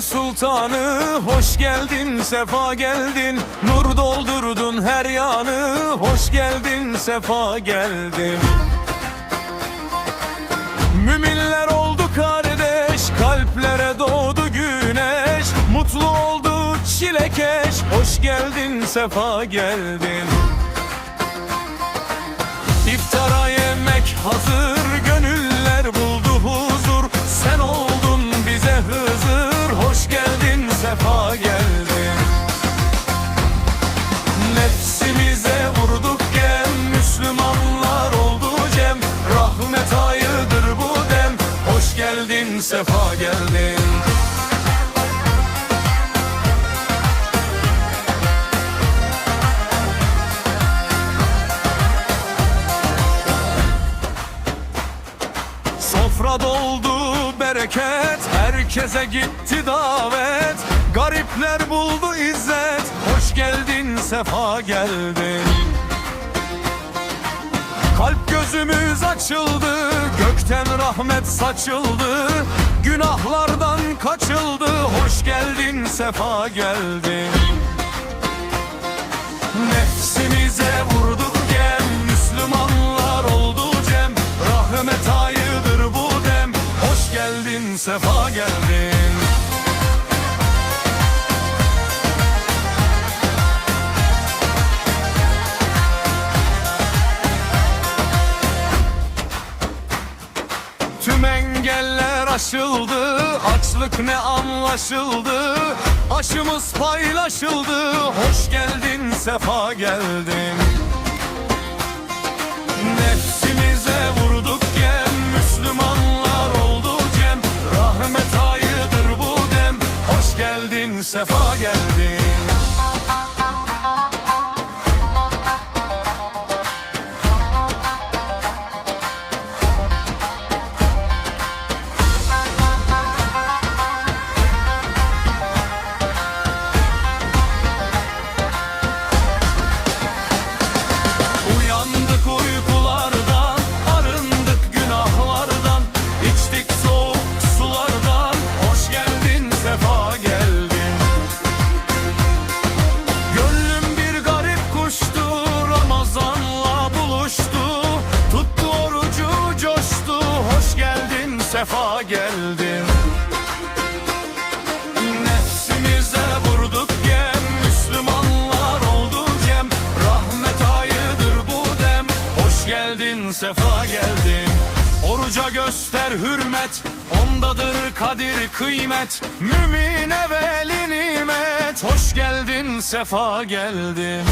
sultanı Hoş geldin sefa geldin. Nur doldurdun her yanı Hoş geldin sefa geldin. Müminler oldu kardeş Kalplere doğdu güneş. Mutlu oldu çilekeş Hoş geldin sefa geldin. İftara yemek hazır sefa geldin Sofra doldu bereket. Herkese gitti davet. Garipler buldu izzet. Hoş geldin sefa geldin. Kalp gözümüz açıldı Gökten rahmet saçıldı Günahlardan kaçıldı. Hoş geldin sefa geldin Nefsimize vurduk gem Müslümanlar oldu cem. Rahmet ayıdır bu dem. Hoş geldin sefa geldin aşıldı Açlık ne anlaşıldı? Aşımız paylaşıldı Hoş geldin sefa geldin. Nefsimize vurduk gem Müslümanlar oldu cem Rahmet ayıdır bu dem Hoş geldin sefa geldin sefa geldin. Nefsimize vurduk gem Müslümanlar oldu cem Rahmet ayıdır bu dem. Hoş geldin sefa geldin Oruca göster hürmet Ondadır kadir kıymet. Mümine veli nimet. Hoş geldin sefa geldin